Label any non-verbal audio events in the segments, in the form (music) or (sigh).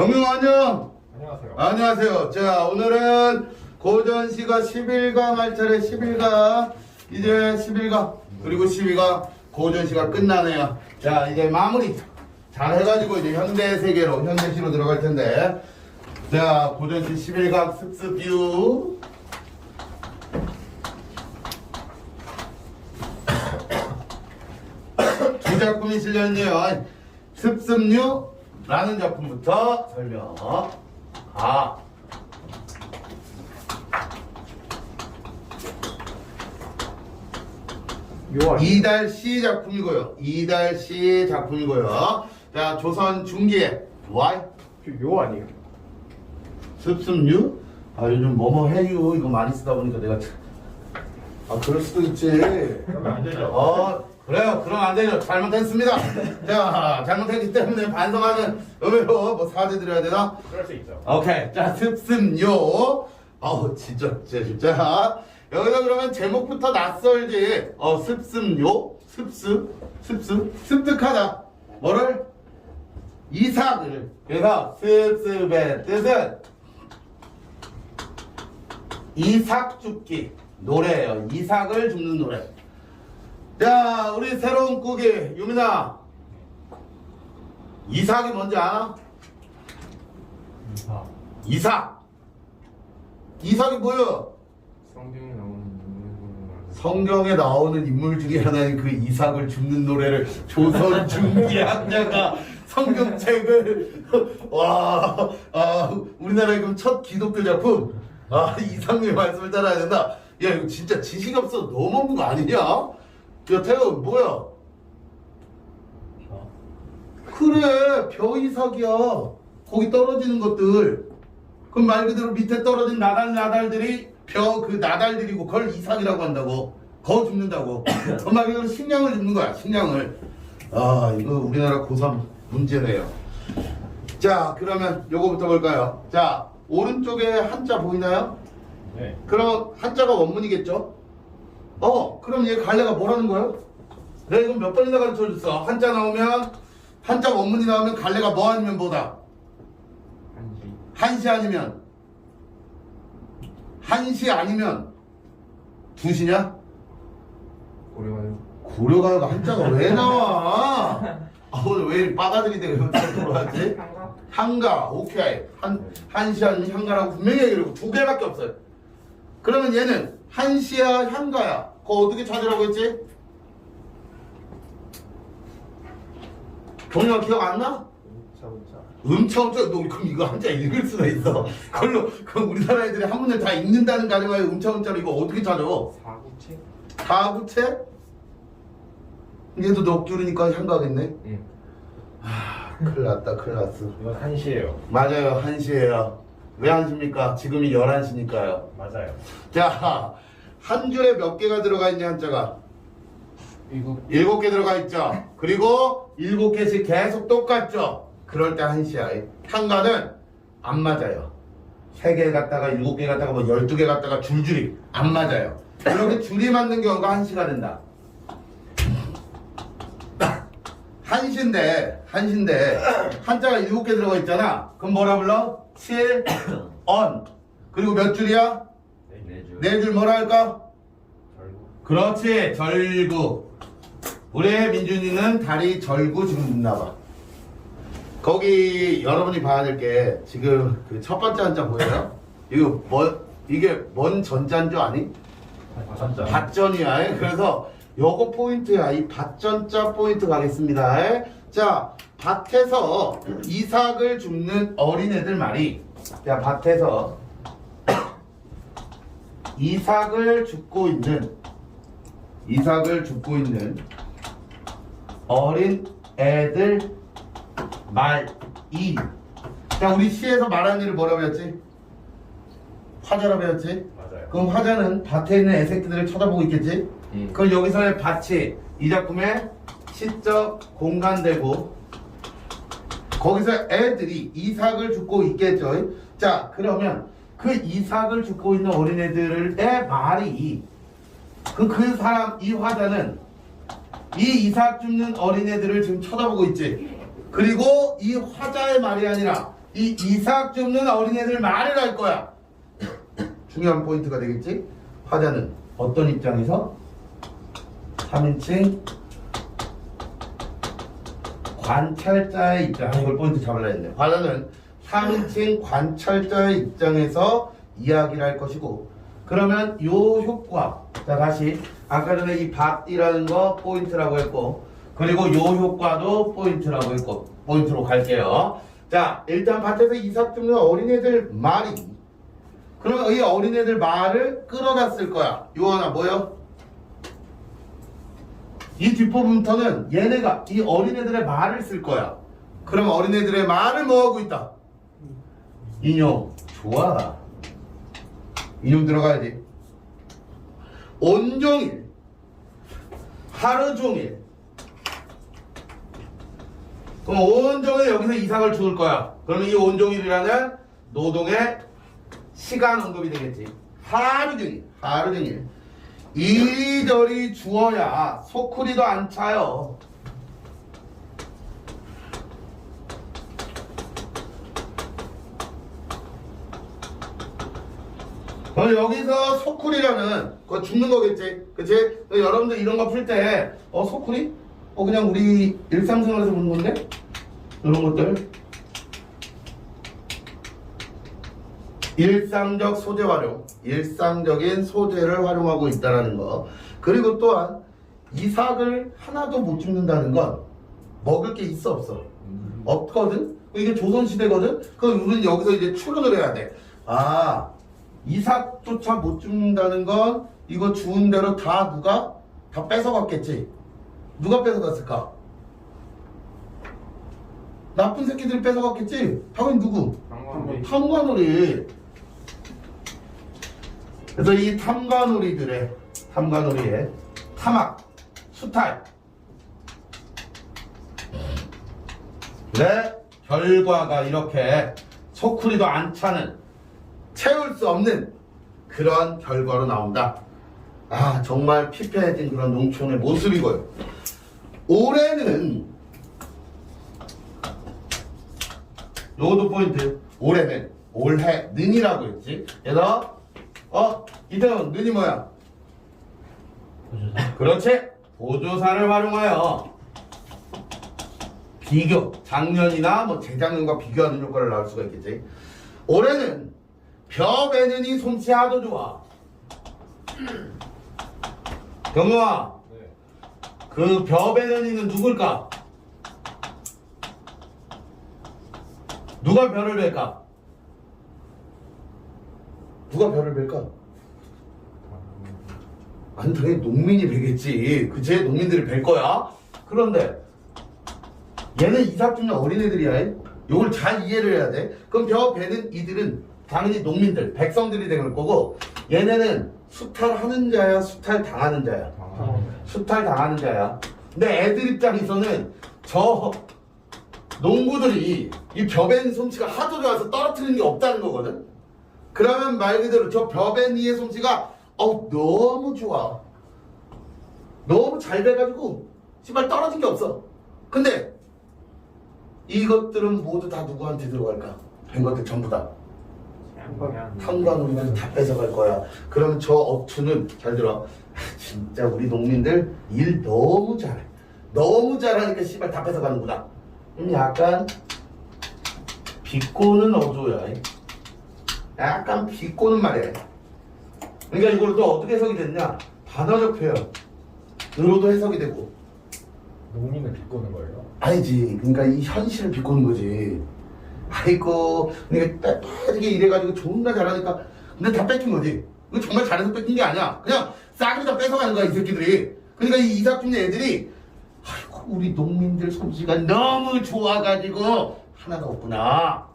경영 안녕. 안녕하세요. 안녕하세요. 자, 오늘은 고전 씨가 11강 할 차례 11강. 이제 11강 그리고 12강 고전 씨가 끝나네요. 자, 이제 마무리 잘 해가지고 이제 현대 세계로 현대시로 들어갈 텐데. 자, 고전 씨 11강 습습 뷰. (coughs) 두 작품이 실려있네요. 습습류 라는 작품부터 설명. 아. 이달 씨 작품이고요. 이달 씨 작품이고요. 자, 조선 중기의 Y 요 아니에요? 습습류. 아, 요즘 뭐뭐 해유 이거 많이 쓰다 보니까 내가 참- 아, 그럴 수도 있지. 그러면 안 되죠. 어, 그래요. 그럼 안 되죠. 잘못했습니다. (laughs) 자, 잘못했기 때문에 반성하는 의미로 뭐 사죄 드려야 되나? 그럴 수 있죠. 오케이. 자, 습습요. 어우, 진짜, 진짜, 진짜. 여기서 그러면 제목부터 낯설지. 어, 습습요. 습습. 습습. 습득하다. 뭐를? 이삭을. 그래서 습습의 뜻은 이삭 줍기. 노래예요. 이삭을 줍는 노래. 자, 우리 새로운 꾸기. 유민아. 이삭이 뭔지 아나? 이사. 이삭. 이삭이 뭐야? 성경에 나오는 인물. 성경에 나오는 인물 중에 하나인 그 이삭을 줍는 노래를 조선 중기학자가 성경책을 (laughs) 와, 아, 우리나라의 그럼 첫 기독교 작품 아 이상의 말씀을 따라야 된다. 야 이거 진짜 지식 없어 너무 없는 거 아니냐? 야 태호 뭐야? 그래 벼 이삭이야. 거기 떨어지는 것들. 그럼 말 그대로 밑에 떨어진 나달 나달들이 벼 그 나달들이고 그걸 이삭이라고 한다고. 거 줍는다고. (laughs) 엄마 그대로 식량을 줍는 거야. 식량을. 아 이거 우리나라 고3 문제네요. 자 그러면 요거부터 볼까요? 자 오른쪽에 한자 보이나요? 네. 그럼 한자가 원문이겠죠? 어, 그럼 얘 갈래가 뭐라는 거예요? 내가 이거 몇 번이나 가르쳐 줬어. 한자 나오면, 한자 원문이 나오면 갈래가 뭐 아니면 뭐다? 한지. 한시 아니면? 한시 아니면? 두시냐? 고려가요. 고려가요가 한자가 왜 나와? 아, 오늘 왜 이렇게 빠가들이 되고 들어왔지? 한가. 한가, 오케이. 한, 한시 아니면 향가라고 분명히 얘기하고 두 개밖에 없어요. 그러면 얘는 한시야, 향가야. 그거 어떻게 찾으라고 했지? 동영아 기억 안 나? 음차음차, 너 그럼 이거 한자 읽을 수가 있어. 그걸로, 그럼 우리나라 애들이 한문을 다 읽는다는 가정하에 음차음차로 이거 어떻게 찾아? 사구체? 다구체? 얘도 넉줄이니까 향가겠네. 응. 큰일 났다, 큰일 났어. 이건 한시예요. 맞아요, 1시에요. 왜 1시입니까? 지금이 11시니까요. 맞아요. 자, 한 줄에 몇 개가 들어가 있냐, 한자가? 이거 일곱 개 들어가 있죠. 그리고 일곱 개씩 계속 똑같죠. 그럴 때 한시야. 한가는 안 맞아요. 세 개 갖다가 일곱 개 갖다가 뭐 열두 개 갖다가 줄줄이 안 맞아요. 이렇게 줄이 맞는 경우가 한시가 된다. (coughs) 한시인데, 한시인데, 한자가 일곱 개 들어가 있잖아. 그럼 뭐라 불러? 칠, (coughs) 언. 그리고 몇 줄이야? 네 줄. 뭐라 할까? 그렇지 절구 우리 민준이는 다리 절구 지금 묻나 봐 거기 여러분이 봐야 될 게 지금 그 첫 번째 한자 보여요? 이거 뭐 이게 뭔 전자인 줄 아니? 전자. 밭전이야 그래서 요거 포인트야 이 밭전자 포인트 가겠습니다 자 밭에서 이삭을 줍는 어린애들 말이 자 밭에서 이삭을 줍고 있는 이삭을 줍고 있는 어린 애들 말이 자 우리 시에서 말하는 일을 뭐라고 했지? 화자라고 했지? 맞아요. 그럼 화자는 밭에 있는 애새끼들을 쳐다보고 있겠지? 응. 그럼 여기서의 밭이 이 작품의 시적 공간되고 거기서 애들이 이삭을 줍고 있겠죠. 자 그러면 그 이삭을 줍고 있는 어린애들의 말이 그 그 사람 이 화자는 이 이삭 줍는 어린애들을 지금 쳐다보고 있지. 그리고 이 화자의 말이 아니라 이 이삭 줍는 어린애들 말을 할 거야. 중요한 포인트가 되겠지? 화자는 어떤 입장에서? 3인칭 관찰자의 입장. 아, 이걸 포인트 잡으려 했네. 화자는 3인칭 관찰자의 입장에서 이야기를 할 것이고 그러면 요 효과 자 다시. 아까 전에 이 밭이라는 거 포인트라고 했고 그리고 요 효과도 포인트라고 했고 포인트로 갈게요. 자 일단 밭에서 이삭 줍는 어린애들 말이. 그러면 이 어린애들 말을 끌어다 쓸 거야. 요 하나 뭐요? 이 뒷부분부터는 얘네가 이 어린애들의 말을 쓸 거야. 그럼 어린애들의 말을 뭐하고 있다? 인용 좋아. 인용 들어가야지. 온종일. 하루 종일. 그럼 온종일 여기서 이삭을 죽을 거야. 그러면 이 온종일이라는 노동의 시간 언급이 되겠지. 하루 종일. 하루 종일. 이리저리 주어야 소쿠리도 안 차요 어, 여기서 소쿠리라는 거 죽는 거겠지 그치? 어, 여러분들 이런 거 풀 때 어 소쿠리? 어 그냥 우리 일상생활에서 보는 건데? 이런 것들 일상적 소재 활용 일상적인 소재를 활용하고 있다는 거 그리고 또한 이삭을 하나도 못 죽는다는 건 먹을 게 있어 없어 없거든? 이게 조선시대거든? 그럼 우리는 여기서 이제 추론을 해야 돼. 아, 이삭조차 못 죽는다는 건 이거 주운 대로 다 누가? 다 뺏어갔겠지. 누가 뺏어갔을까? 나쁜 새끼들이 뺏어갔겠지? 당연히 누구? 탐관오리. 그래서 이 탐관오리들의, 탐관오리의 탐악, 수탈, 네, 결과가 이렇게 소쿠리도 안 차는 채울 수 없는 그런 결과로 나온다. 아, 정말 피폐해진 그런 농촌의 모습이고요. 올해는 요것도 포인트. 올해는 올해 는이라고 했지. 그래서 어 이태원 는이 뭐야? 그렇지. 보조사를 활용하여 비교, 작년이나 뭐 재작년과 비교하는 효과를 나올 수가 있겠지. 올해는 벼 베는 이 솜씨 하도 좋아. 경호아, 네. 그 벼 베는 이는 누굴까? 누가 벼를 벨까? 누가 벼를 벨까? 아니 당연히 농민이 베겠지. 그치? 농민들이 벨 거야. 그런데 얘는 이삭 주는 어린애들이야. 요걸 잘 이해를 해야 돼. 그럼 벼 베는 이들은 당연히 농민들, 백성들이 될 거고 얘네는 수탈하는 자야, 수탈 당하는 자야. 수탈 당하는 자야. 근데 애들 입장에서는 저 농부들이 이 벼벤 솜씨가 하도 좋아서 떨어뜨리는 게 없다는 거거든. 그러면 말 그대로 저 벼벤 이의 솜씨가 어우 너무 좋아. 너무 잘 돼가지고 씨발 떨어진 게 없어. 근데 이것들은 모두 다 누구한테 들어갈까? 된 것들 전부 다. 탐관우리는 다 뺏어갈 거야. 그럼 저 업투는 잘 들어. (laughs) 진짜 우리 농민들 일 너무 잘해. 너무 잘하니까 씨발 다 뺏어가는구나. 음, 약간 비꼬는 어조야. 약간 비꼬는 말이야. 그러니까 이걸 또 어떻게 해석이 됐냐? 반어적 표현. 으로도 해석이 되고. 농민을 비꼬는 거예요? 아니지. 그러니까 이 현실을 비꼬는 거지. 아이고, 그러니까 빼빼게 이래가지고 존나 잘하니까. 근데 다 뺏긴 거지. 이거 정말 잘해서 뺏긴 게 아니야. 그냥 싸그리 다 뺏어가는 거야, 이 새끼들이. 그러니까 이 이삭 중의 애들이, 아이고, 우리 농민들 솜씨가 너무 좋아가지고 하나가 없구나.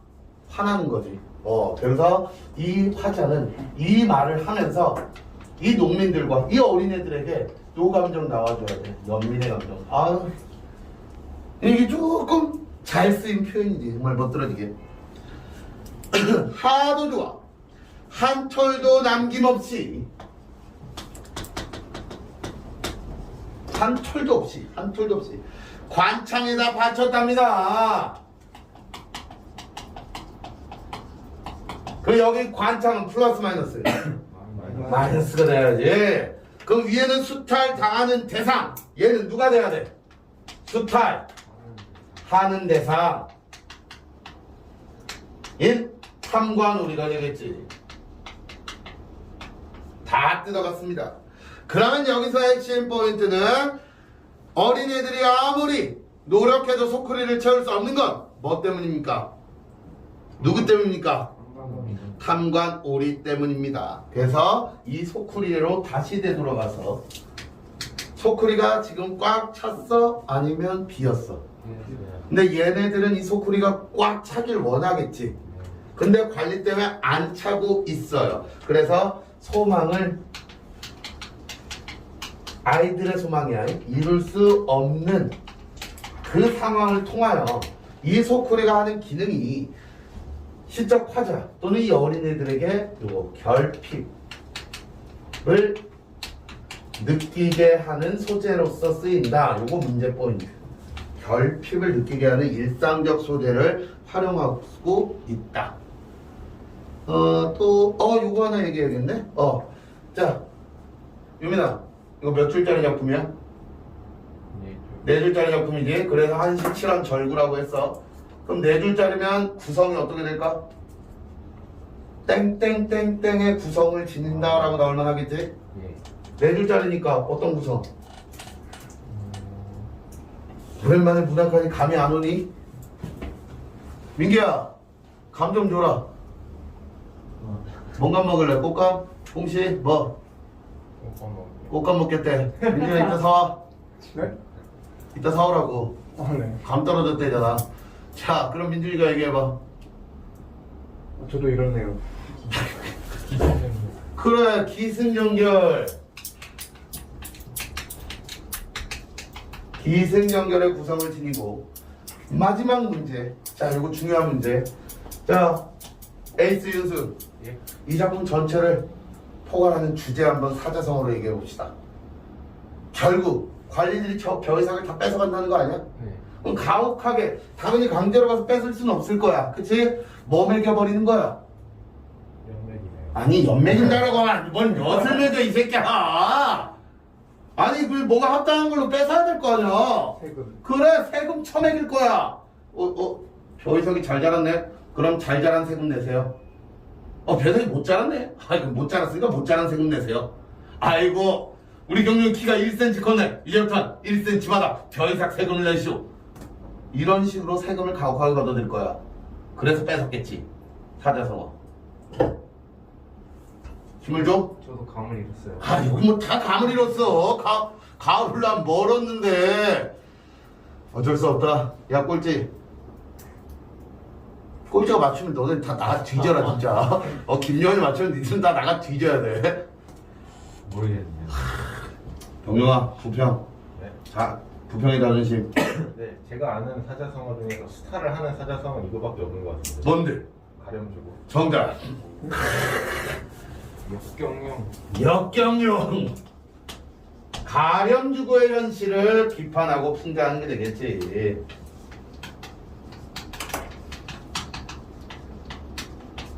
화나는 거지. 어, 그래서 이 화자는 이 말을 하면서 이 농민들과 이 어린애들에게 요 감정 나와줘야 돼. 연민의 감정. 아, 이게 조금 잘 쓰인 표현이지 정말 멋들어지게 (clears throat) 하도 좋아 한 톨도 남김없이 한 톨도 없이 한 톨도 없이 관창에다 바쳤답니다 그리고 여기 관창은 플러스 마이너스. 마이너스. (clears throat) 마이너스가 돼야지. 그럼 위에는 수탈 당하는 대상. 얘는 누가 돼야 돼? 수탈 하는 대상. 인 탐관오리가 되겠지. 다 뜯어갔습니다. 그러면 여기서 핵심 포인트는 어린애들이 아무리 노력해도 소쿠리를 채울 수 없는 건 뭐 때문입니까? 누구 때문입니까? 탐관 오리 때문입니다. 그래서 이 소쿠리로 다시 되돌아가서 소쿠리가 지금 꽉 찼어? 아니면 비었어? 근데 얘네들은 이 소쿠리가 꽉 차길 원하겠지. 근데 관리 때문에 안 차고 있어요. 그래서 소망을 아이들의 소망이야. 이룰 수 없는 그 상황을 통하여 이 소쿠리가 하는 기능이 시적 화자 또는 이 어린애들에게 요 결핍을 느끼게 하는 소재로서 쓰인다. 요거 문제 포인트. 결핍을 느끼게 하는 일상적 소재를 활용하고 있다. 어, 또, 어, 요거 하나 얘기해야겠네? 어. 자, 유민아, 이거 몇 줄짜리 작품이야? 네 줄짜리 작품이지. 그래서 한시 칠한 절구라고 했어. 그럼 네 줄짜리면 구성이 어떻게 될까? 땡땡땡땡의 구성을 지닌다라고 나올 만 하겠지? 예. 네 줄짜리니까 어떤 구성? 오랜만에 문학하니 감이 안 오니? 민기야, 감 좀 줘라. 뭔감 먹을래? 꽃감? 홍시? 뭐? 꽃감 먹겠대. 민기야 이따 사와. 네? 이따 사오라고. 아 네. 감 떨어졌대잖아. 자, 그럼 민준이가 얘기해봐. 저도 이러네요. 그래, 기승전결. 기승전결의 구성을 지니고 마지막 문제. 자, 이거 중요한 문제. 자, 에이스 윤수. 예. 이 작품 전체를 포괄하는 주제 한번 사자성어로 얘기해 봅시다. 결국 관리들이 저 별상을 다 뺏어간다는 거 아니야? 네. 그럼 가혹하게 당연히 강제로 가서 뺏을 수는 없을 거야. 그치? 뭐 매겨버리는 거야? 연맥이네요. 아니 연맥인다라고 하면 뭔 엿을 매겨 이 새끼야 아니 그 뭐가 합당한 걸로 뺏어야 될 거 아니야 세금. 그래 세금 쳐매길 거야 어? 어? 벼이석이 잘 자랐네? 그럼 잘 자란 세금 내세요 어 벼이석이 못 자랐네? 아이고 못 자랐으니까 못 자란 세금 내세요 아이고 우리 경륜 키가 1cm 컸네 이제부터 1cm마다 벼이삭 세금을 내시오 이런 식으로 세금을 가혹하게 걷어들 거야 그래서 뺏었겠지 사자성어 힘을 줘? 저도 감을 잃었어요. 아 여기 뭐다 감을 잃었어 가, 가을을 난 멀었는데 어쩔 수 없다 야 꼴찌 꼴찌가 맞추면 너네 다 나가 뒤져라 진짜 어 김여원이 맞추면 니들은 다 나가 뒤져야 돼 모르겠네요. 경영아 부평 네. 자 부평의 자존심 네. 제가 아는 사자성어 중에서 스타를 하는 사자성어는 이거밖에 없는 것 같은데. 뭔데? 가렴주고. 정답 역경용. 역경용. 가렴주고의 현실을 비판하고 풍자하는 게 되겠지.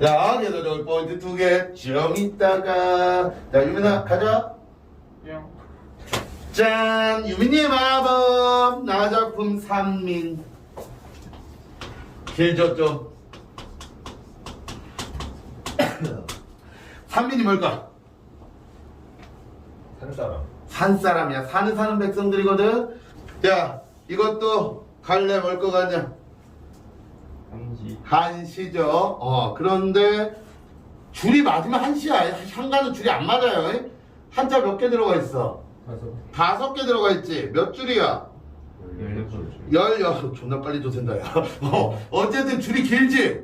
자 계속 포인트 두개좀 있다가. 자 유민아 가자. 뿅. 짠 유민이의 마법. 나 작품 산민. 길죠? 좀 산민이 뭘까? 산 사람. 산 사람이야. 산에 사는 백성들이거든. 자, 이것도 갈래 뭘 것 같냐? 한지. 한시죠. 어, 그런데 줄이 맞으면 한시야. 향가는 줄이 안 맞아요. 한자 몇 개 들어가 있어? 다섯. 다섯 개 들어가 있지. 몇 줄이야? 열여섯 줄. 열여섯. 존나 빨리 조센다, 야. (laughs) 어, 어쨌든 줄이 길지?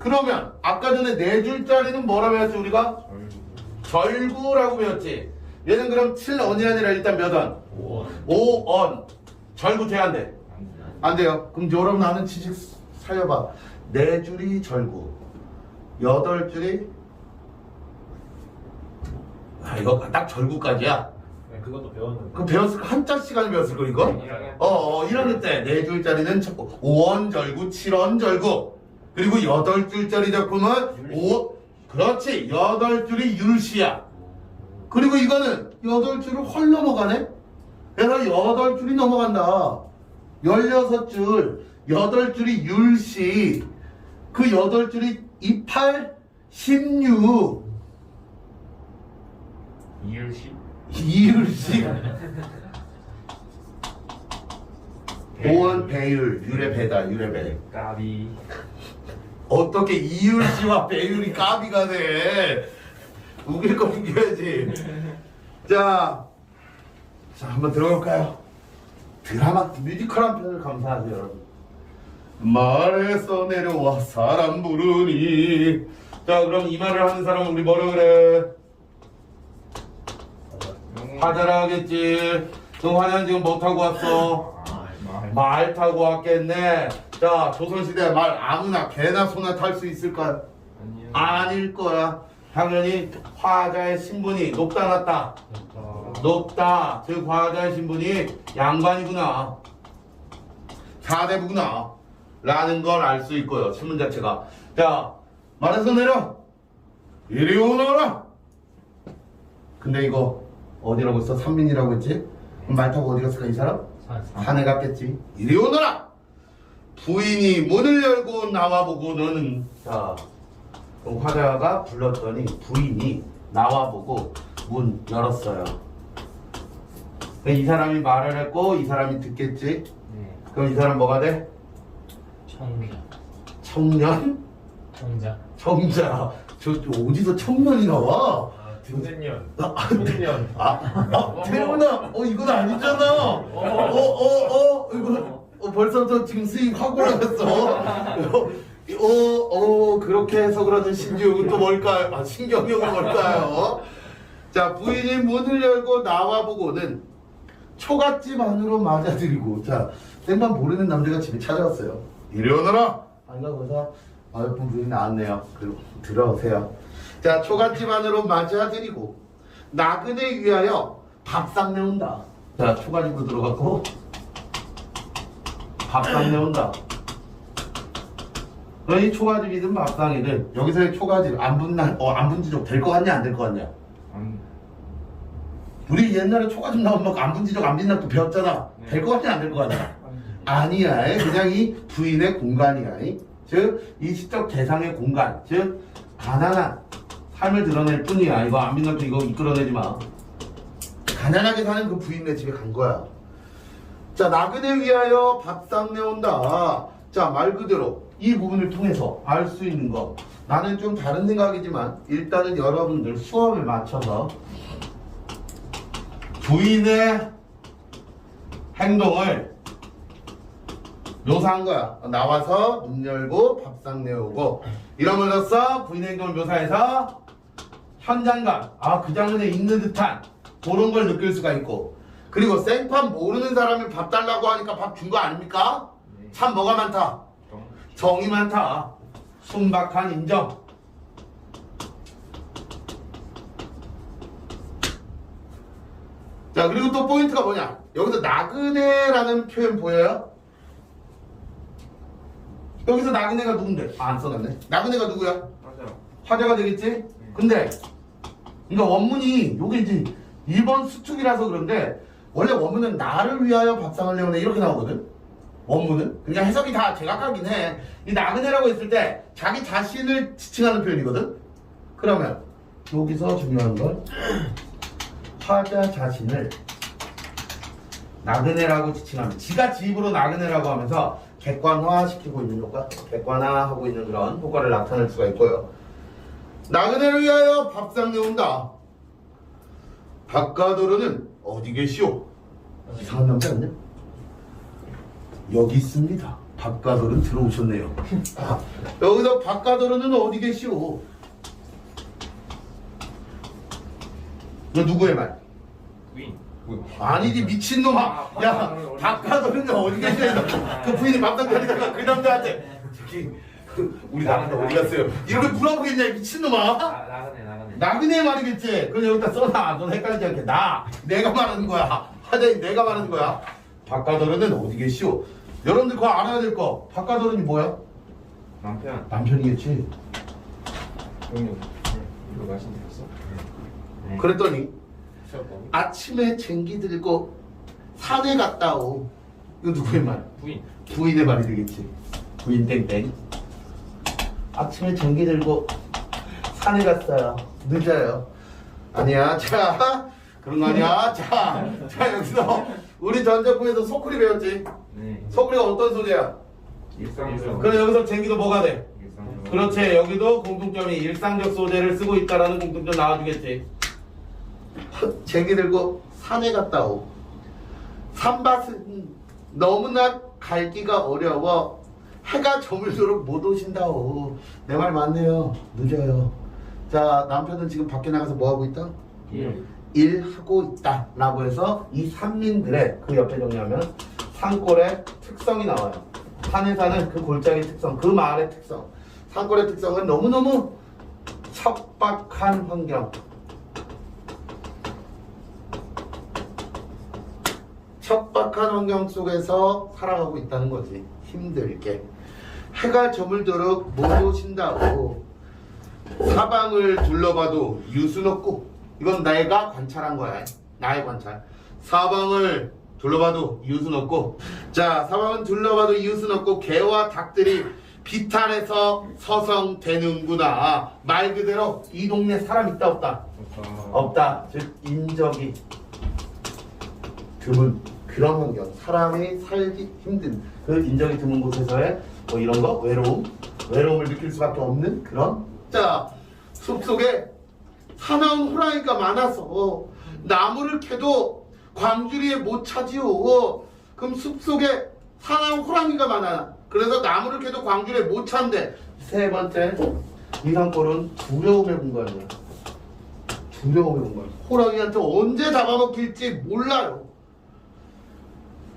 네. 그러면 아까 전에 네 줄짜리는 뭐라고 했지, 우리가? 절구. 절구라고 배웠지. 얘는 그럼 7언이 아니라 일단 몇 원? 오원. 5언. 절구 돼야 안 돼? 안안 돼요. 그럼 여러분 아는 지식 살려봐. 네 줄이 절구, 여덟 줄이 아 이거 딱 절구까지야. 네, 그것도 배웠는데. 그 배웠을 거 한자 시간에 배웠을 거 이거? 일학년 어, 어 1학년 때 네 줄짜리는 5원 절구, 7원 절구. 그리고 여덟 줄짜리 작품은 5 그렇지. 여덟 줄이 율시야. 그리고 이거는 여덟 줄을 헐 넘어가네? 그래서 여덟 줄이 넘어간다. 열여섯 줄 여덟 줄이 율시 그 여덟 줄이 이팔 십육. 이율시 이율시 보원 배율 유래 배다 유래 배. 까비 어떻게 이율시와 배율이 까비가 돼? 우길 거 우겨야지. 자, 자 한번 들어볼까요? 드라마 뮤지컬 한 편을 감사하죠 여러분. 말에서 내려와 사람 부르니. 자 그럼 이 말을 하는 사람은 우리 뭐라 그래? 화자라 하겠지. 너 화자는 지금 뭐 타고 왔어? 말. 말 타고 왔겠네. 자, 조선시대 말 아무나 개나 소나 탈 수 있을까요? 아니요 아닐 거야. 당연히 화자의 신분이 높다 낮다. 높다. 즉 화자의 신분이 양반이구나. 사대부구나. 라는 걸 알 수 있고요. 신문 자체가. 자, 말에서 내려. 이리 오너라. 근데 이거 어디라고 했어? 삼민이라고 했지? 그럼 말 타고 어디 갔을까 이 사람? 산에 갔겠지. 이리 오너라. 부인이 문을 열고 나와보고 너는 자 그럼 화자가 불렀더니 부인이 나와보고 문 열었어요. 그이 사람이 말을 했고 이 사람이 듣겠지. 네, 그럼 이 사람 뭐가 돼? 청자, 청년? 청자. 청자. 저, 저 어디서 청년이 나와? 등생년 아, 등년 아, 아 태훈아, 어 이건 아니잖아. 어, 어, 어, 어, 이거 어, 벌써부터 지금 수익 확 올라갔어. 어, 어, 어, 그렇게 해서 그러는 신규형은 또 뭘까요? 아, 신경형은 뭘까요? 자, 부인이 문을 열고 나와보고는 초갓집 안으로 맞아들이고, 자, 생판 모르는 남자가 집에 찾아왔어요. 이리 오너라! 아니가 거기서 아, 예쁜 부인이 나왔네요. 그리고 들어오세요. 자, 초갓집 안으로 맞아들이고, 나그네 위하여 밥상 내온다. 자, 초가집으로 들어갔고 밥상 내온다. 너희 초가집이든 밥상이든 여기서의 초가집 안 분난 어안 분지족 될거 같냐 안 될 거 같냐? 안 우리 옛날에 초가집 나오면 막안 분지족 안 빛나고 배웠잖아. 네. 될 거 같냐 안 될 거 같냐? 아니야. 그냥 이 부인의 공간이야. 즉, 이 시적 대상의 공간. 즉, 가난한 삶을 드러낼 뿐이야. 이거 안 빛나고 이거 이끌어내지 마. 가난하게 사는 그 부인네 집에 간 거야. 자, 나그네 위하여 밥상 내온다. 자, 말 그대로 이 부분을 통해서 알 수 있는 거. 나는 좀 다른 생각이지만 일단은 여러분들 수업에 맞춰서 부인의 행동을 묘사한 거야. 나와서 문 열고 밥상 내오고 이러면서 부인의 행동을 묘사해서 현장감, 아 그 장면에 있는 듯한 그런 걸 느낄 수가 있고 그리고 생판 모르는 사람이 밥 달라고 하니까 밥 준 거 아닙니까? 참 뭐가 많다. 정 정이 많다. 순박한 인정. 자 그리고 또 포인트가 뭐냐? 여기서 나그네라는 표현 보여요? 여기서 나그네가 누군데? 아, 안 써놨네. 나그네가 누구야? 맞아 화제가 되겠지? 근데 그러니까 원문이 요게 이제 1번 수축이라서 그런데 원래 원문은 나를 위하여 밥상을 내오네 이렇게 나오거든. 원문은. 그러니까 해석이 다 제각각이긴 해이 나그네라고 했을 때 자기 자신을 지칭하는 표현이거든. 그러면 여기서 중요한 건 화자 자신을 나그네라고 지칭하면 지가 지 입으로 나그네라고 하면서 객관화시키고 있는 효과 객관화하고 있는 그런 효과를 나타낼 수가 있고요. 나그네를 위하여 밥상 내온다. 박가도르는 어디 계시오? 이상한 남자 아니야? 여기 있습니다. 박가도르는 들어오셨네요. 아, (laughs) 여기서 박가도르는 어디 계시오? 너 누구의 말? 부인 아니지 미친놈아 야 박가도르는 어디 계시오? 그 부인이 밥상 차리다가 그 남자한테 저기 그 (laughs) 우리 나한테 어디 갔어요? 이렇게 물어보겠냐 이 미친놈아? 나, 나가네, 나가네. 나그네 말이겠지. 그럼 여기다 써놔. 넌 헷갈리지 않게. 나. 내가 말하는 거야. 하자니 내가 말하는 거야. 박가더르는 어디 계시오? 여러분들 그거 알아야 될 거. 박가더르는 뭐야? 남편 남편이겠지. 형님 이거 말씀드렸어? 네. 그랬더니 시었다고? 아침에 쟁기 들고 산에 갔다 오. 이거 누구의 말? 부인. 부인의 말이 되겠지. 부인 땡땡. 아침에 전기 들고 산에 갔어요. 늦어요. 아니야. 자, 그런 거 아니야. (laughs) 자, 자 여기서 우리 전자부에서 소쿠리 배웠지. 네. 소쿠리가 어떤 소재야? 일상적. 그럼 여기서 쟁기도 뭐가 돼? 일상적. 그렇지. 여기도 공통점이 일상적 소재를 쓰고 있다라는 공통점 나와주겠지. 쟁기 들고 산에 갔다 오. 산밭은 너무나 갈기가 어려워. 해가 저물도록 못 오신다오. 내 말 맞네요. 늦어요. 자, 남편은 지금 밖에 나가서 뭐 하고 있다? 일. 일하고 있다 라고 해서 이 산민들의 그 옆에 정리하면 산골의 특성이 나와요. 산에 사는 그 골짜기 특성, 그 마을의 특성. 산골의 특성은 너무너무 척박한 환경. 척박한 환경 속에서 살아가고 있다는 거지. 힘들게. 해가 저물도록 못 오신다고. 사방을 둘러봐도 유순 없고 이건 내가 관찰한 거야. 나의 관찰. 사방을 둘러봐도 이웃은 없고. 자 사방은 둘러봐도 이웃은 없고 개와 닭들이 비탈해서 서성대는구나. 말 그대로 이 동네 사람 있다? 없다. 없다. 즉 인적이 드문 그런 환경 사람이 살기 힘든 그 인적이 드문 곳에서의 뭐 이런 거 외로움 외로움을 느낄 수밖에 없는 그런 자 숲속에 사나운 호랑이가 많아서 나무를 캐도 광주리에 못 차지요. 그럼 숲속에 사나운 호랑이가 많아. 그래서 나무를 캐도 광주리에 못 찬대. 세 번째 이산골은 두려움의 공간이야. 두려움의 공간 호랑이한테 언제 잡아먹힐지 몰라요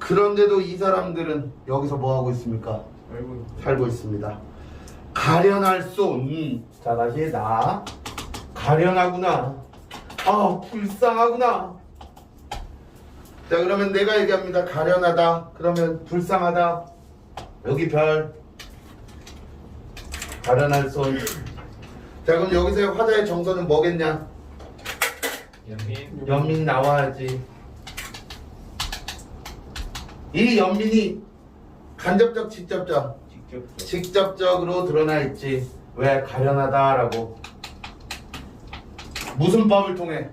그런데도 이 사람들은 여기서 뭐 하고 있습니까? 아이고. 살고 있습니다. 가련할 손. 자 다시 나 가련하구나. 아 불쌍하구나. 자 그러면 내가 얘기합니다. 가련하다. 그러면 불쌍하다. 여기 별. 가련할 손. 자 그럼 여기서의 화자의 정서는 뭐겠냐? 연민. 연민 나와야지. 이 연민이 간접적, 직접적, 직접. 직접적으로 드러나 있지. 왜 가련하다라고? 무슨 법을 통해?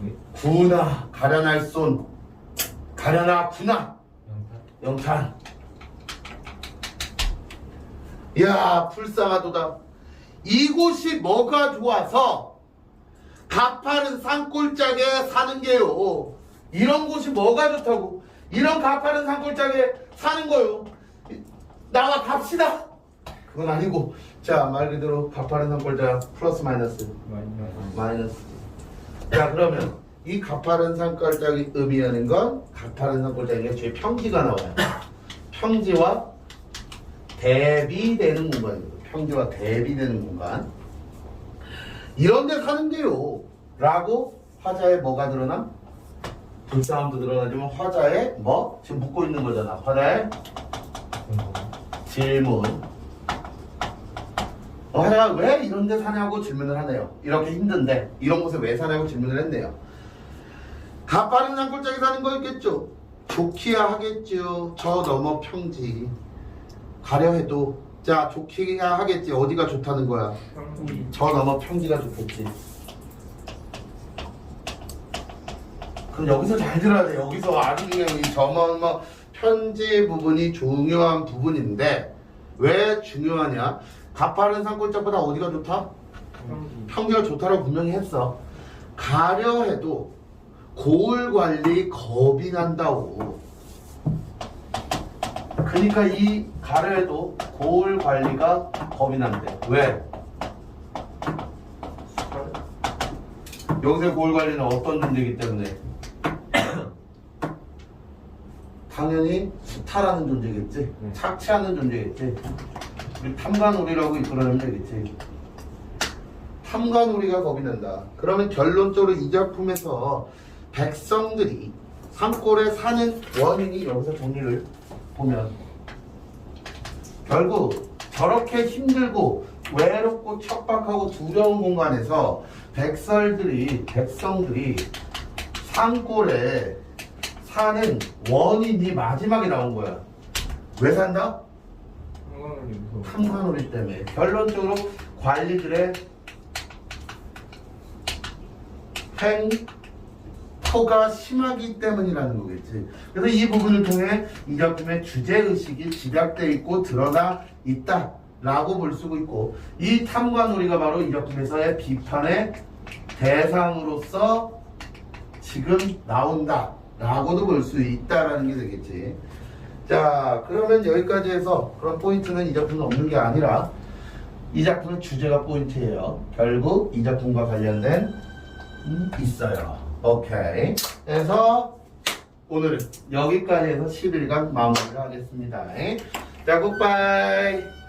네? 구나 가련할 손, 가련하 구나 영탄. 영탄. 야 불쌍하도다. 이곳이 뭐가 좋아서 가파른 산골짜기에 사는 게요. 이런 곳이 뭐가 좋다고? 이런 가파른 산골짜기에 사는 거요. 나와 갑시다. 그건 아니고 자 말 그대로 가파른 산골짜기 플러스 마이너스 마이너스. 자 그러면 이 가파른 산골짜기 의미하는 건 가파른 산골짜기가 뒤에 평지가 나와요. 평지와 대비되는 공간이에요. 평지와 대비되는 공간. 이런 데 사는데요. 라고 화자에 뭐가 드러나? 불쌍함도 드러나지만 화자에 뭐? 지금 묻고 있는 거잖아. 화자에 질문. 어, 화자가 왜 이런 데 사냐고 질문을 하네요. 이렇게 힘든데 이런 곳에 왜 사냐고 질문을 했네요. 가파른 산골짜기 사는 거였겠죠. 좋기야 하겠죠. 저 넘어 평지. 가려 해도 자 좋기야 하겠지. 어디가 좋다는 거야. 저 넘어 평지가 좋겠지. 그럼 여기서 잘 들어야 돼. 여기서 아주 중요한 이저 넘어 편지 부분이 중요한 부분인데 왜 중요하냐? 가파른 산골짜기보다 어디가 좋다? 평지. 평지가 좋다라고 분명히 했어. 가려 해도 고을 관리 겁이 난다고. 그러니까 이 가려 해도 고을 관리가 겁이 난대. 왜? 여기서 고을 관리는 어떤 존재이기 때문에? 당연히 수탈하는 존재겠지. 네. 착취하는 존재겠지. 우리 탐관오리라고 이끌어내면 되겠지. 탐관오리가 겁이 난다. 그러면 결론적으로 이 작품에서 백성들이 산골에 사는 원인이 여기서 정리를 보면 결국 저렇게 힘들고 외롭고 척박하고 두려운 공간에서 백설들이 백성들이 산골에 사는 원인이 마지막에 나온 거야. 왜 산다? 무서워. 탐관오리 때문에 결론적으로 관리들의 횡포가 심하기 때문이라는 거겠지. 그래서 이 부분을 통해 이 작품의 주제 의식이 집약돼 있고 드러나 있다 라고 볼 수가 있고 이 탐관오리가 바로 이 작품에서의 비판의 대상으로서 지금 나온다 라고도 볼 수 있다라는 게 되겠지. 자, 그러면 여기까지 해서 그런 포인트는 이 작품은 없는 게 아니라 이 작품의 주제가 포인트예요. 결국 이 작품과 관련된 음, 있어요. 오케이. 그래서 오늘은 여기까지 해서 10일간 마무리를 하겠습니다. 자, 굿바이.